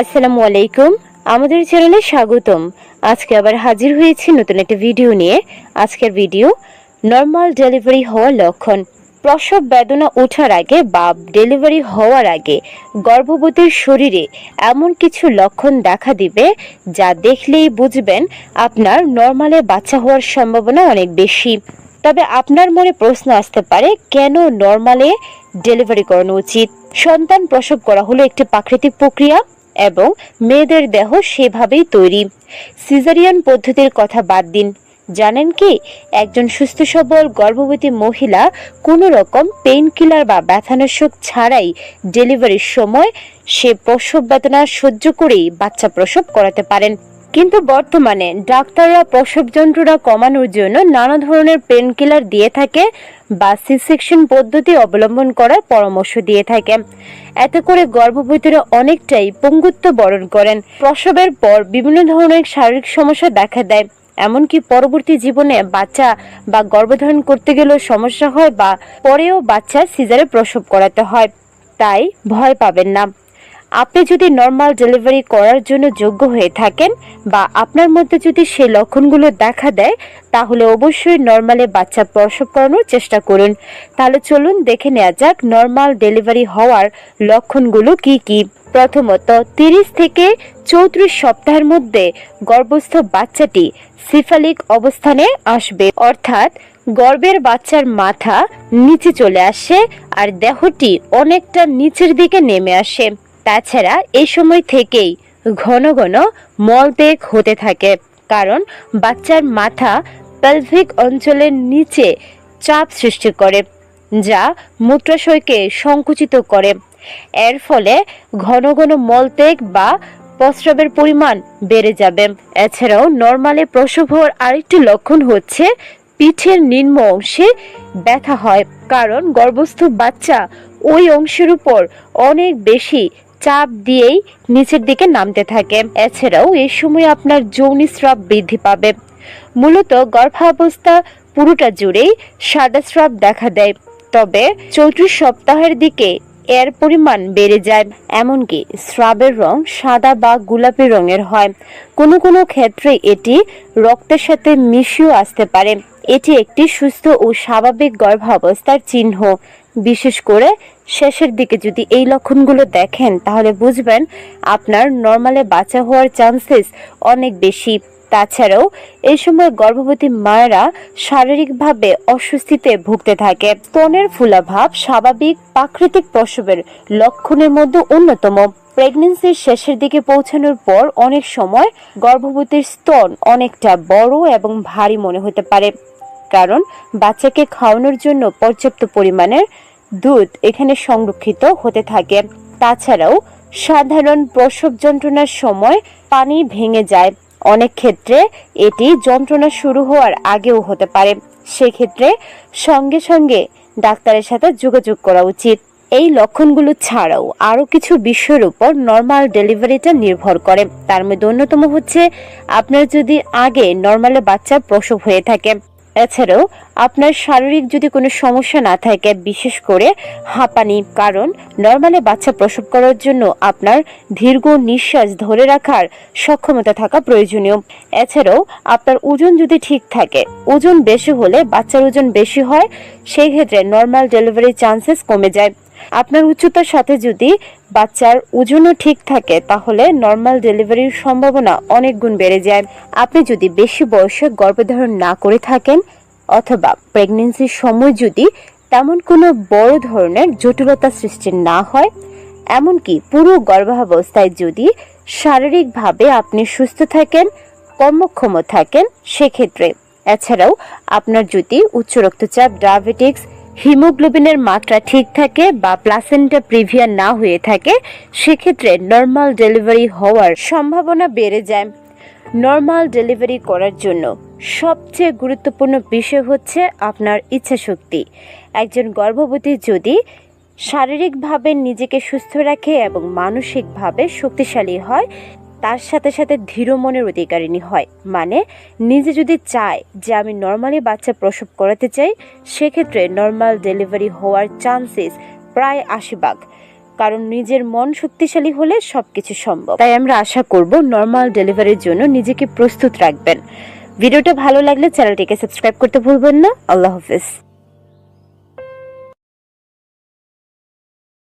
আসসালামু আলাইকুম। আমাদের চ্যানেলে স্বাগতম। আজকে আবার হাজির হয়েছি নতুন একটা ভিডিও নিয়ে। আজকের ভিডিও নর্মাল ডেলিভারি হওয়ার লক্ষণ। প্রসব বেদনা ওঠার আগে বা ডেলিভারি হওয়ার আগে গর্ভবতীর শরীরে এমন কিছু লক্ষণ দেখা দিবে যা দেখলেই বুঝবেন আপনার নর্মালে বাচ্চা হওয়ার সম্ভাবনা অনেক বেশি। তবে আপনার মনে প্রশ্ন আসতে পারে, কেন নর্মালে ডেলিভারি করানো উচিত? সন্তান প্রসব করা হলো একটি প্রাকৃতিক প্রক্রিয়া। এবং মেয়েদের দেহ সেভাবেই তৈরি। সিজারিয়ান পদ্ধতির কথা বাদ দিন। জানেন কি, একজন সুস্থ সবল, গর্ভবতী মহিলা কোনো রকম পেইন কিলার বা ব্যথানাশক ছাড়াই ডেলিভারির সময় সে প্রসব বেদনা সহ্য করেই বাচ্চা প্রসব করাতে পারেন। কিন্তু বর্তমানে ডাক্তাররা প্রসব যন্ত্রণা কমানোর জন্য নানা ধরনের পেন কিলার দিয়ে থাকে বা সি সেকশন পদ্ধতি অবলম্বন করার পরামর্শ দিয়ে থাকে। এতে করে গর্ভবতীরা অনেকটাই পঙ্গুত্ব বরণ করেন। প্রসবের পর বিভিন্ন ধরনের শারীরিক সমস্যা দেখা দেয়, এমনকি পরবর্তী জীবনে বাচ্চা বা গর্ভধারণ করতে গেলেও সমস্যা হয় বা পরেও বাচ্চা সিজারে প্রসব করাতে হয়। তাই ভয় পাবেন না। আপনি যদি নর্মাল ডেলিভারি করার জন্য যোগ্য হয়ে থাকেন বা আপনার মধ্যে যদি সেই লক্ষণগুলো দেখা দেয়, তাহলে অবশ্যই নর্মালে বাচ্চা প্রসব করানোর চেষ্টা করুন। তাহলে চলুন দেখে নেওয়া যাক নর্মাল ডেলিভারি হওয়ার লক্ষণগুলো কি কি। প্রথমত, তিরিশ থেকে চৌত্রিশ সপ্তাহের মধ্যে গর্ভস্থ বাচ্চাটি সিফালিক অবস্থানে আসবে। অর্থাৎ গর্ভের বাচ্চার মাথা নিচে চলে আসে আর দেহটি অনেকটা নিচের দিকে নেমে আসে। তাছাড়া এই সময় থেকেই ঘন ঘন মলত্যাগ হতে থাকে। কারণ বাচ্চার মাথা পেলভিক অঞ্চলের নিচে চাপ সৃষ্টি করে, যা মূত্রাশয়কে সংকুচিত করে। এর ফলে ঘন ঘন মলত্যাগ বা প্রস্রাবের পরিমাণ বেড়ে যাবে। এছাড়াও নর্মালে প্রসব হওয়ার আরেকটি লক্ষণ হচ্ছে পিঠের নিম্ন অংশে ব্যথা হয়। কারণ গর্ভস্থ বাচ্চা ওই অংশের উপর অনেক বেশি চাপ দিয়েই নিচের দিকে নামতে থাকে। এছাড়াও এই সময় আপনার যৌনিস্রাব বৃদ্ধি পাবে। মূলত গর্ভাবস্থা পুরোটা জুড়েই সাদা স্রাব দেখা দেয়। তবে চৌত্রিশ সপ্তাহের দিকে এর পরিমাণ বেড়ে যায়। এমনকি স্রাবের রং সাদা বা গোলাপি রঙের হয়। কোনো কোনো ক্ষেত্রে এটি রক্তের সাথে মিশিয়েও আসতে পারে। এটি একটি সুস্থ ও স্বাভাবিক গর্ভাবস্থার চিহ্ন। বিশেষ করে শেষের দিকে যদি এই লক্ষণগুলো দেখেন, তাহলে বুঝবেন আপনার নর্মালে বাচ্চা হওয়ার চান্সেস অনেক বেশি। তাছাড়াও, এই সময় গর্ভবতী মায়েরা শারীরিকভাবে অস্বস্তিতে ভুগতে থাকে। স্তনের ফুলাভাব স্বাভাবিক, প্রাকৃতিক প্রসবের লক্ষণের মধ্যে অন্যতম। প্রেগনেন্সির শেষের দিকে পৌঁছানোর পর অনেক সময় গর্ভবতীর স্তন অনেকটা বড় এবং ভারী মনে হতে পারে। কারণ, বাচ্চাকে খাওয়ানোর জন্য পর্যাপ্ত পরিমাণের দুধ এখানে সংরক্ষিত হতে থাকে। তাছাড়াও সাধারণ প্রসব যন্ত্রণার সময় পানি ভেঙে যায়। অনেক ক্ষেত্রে এটি যন্ত্রণা শুরু হওয়ার আগেও হতে পারে। সেক্ষেত্রে সঙ্গে সঙ্গে ডাক্তারের সাথে যোগাযোগ করা উচিত। এই লক্ষণগুলো ছাড়াও আরও কিছু বিষয়ের উপর নর্মাল ডেলিভারিটা নির্ভর করে। তার মধ্যে অন্যতম হচ্ছে, আপনার যদি আগে নর্মালে বাচ্চা প্রসব হয়ে থাকে এছাড়াও আপনার শারীরিক যদি কোনো সমস্যা না থাকে, বিশেষ করে হাঁপানি, কারণ নর্মালে বাচ্চা প্রসব করার জন্য আপনার দীর্ঘ নিঃশ্বাস ধরে রাখার সক্ষমতা থাকা প্রয়োজনীয়। এছাড়াও আপনার ওজন যদি ঠিক থাকে, ওজন বেশি হলে বাচ্চার ওজন বেশি হয়, সেই ক্ষেত্রে নর্মাল ডেলিভারি চান্সেস কমে যায়। আপনার উচ্চতার সাথে যদি বাচ্চার ওজনও ঠিক থাকে, তাহলে নর্মাল ডেলিভারির সম্ভাবনা অনেক গুণ বেড়ে যায়। আপনি যদি বেশি বয়সে গর্ভধারণ না করে থাকেন অথবা প্রেগনেন্সির সময় যদি তেমন কোনো বড় ধরনের জটিলতা সৃষ্টি না হয়, এমনকি পুরো গর্ভাবস্থায় যদি শারীরিকভাবে আপনি সুস্থ থাকেন, কর্মক্ষম থাকেন, সেক্ষেত্রে এছাড়াও আপনার যদি উচ্চ রক্তচাপ ডায়াবেটিক্স হিমোগ্লোবিনের মাত্রা ঠিক থাকে বা প্লাসেন্টা প্রিভিয়া না হয়ে থাকে, সেক্ষেত্রে নর্মাল ডেলিভারি হওয়ার সম্ভাবনা বেড়ে যায়। নর্মাল ডেলিভারি করার জন্য সবচেয়ে গুরুত্বপূর্ণ বিষয় হচ্ছে আপনার ইচ্ছাশক্তি। একজন গর্ভবতী যদি শারীরিকভাবে নিজেকে সুস্থ রাখে এবং মানসিকভাবে শক্তিশালী হয় তার সাথে সাথে ধীর মনের অধিকারিণী হয়। মানে নিজে যদি চায় যে আমি নর্মালি বাচ্চা প্রসব করাতে চাই, সেক্ষেত্রে নর্মাল ডেলিভারি হওয়ার চান্সেস প্রায় আশি ভাগ। কারণ নিজের মন শক্তিশালী হলে সবকিছু সম্ভব। তাই আমরা আশা করব নর্মাল ডেলিভারির জন্য নিজেকে প্রস্তুত রাখবেন। ভিডিওটা ভালো লাগলে চ্যানেলটিকে সাবস্ক্রাইব করতে ভুলবেন না। আল্লাহ হাফিজ।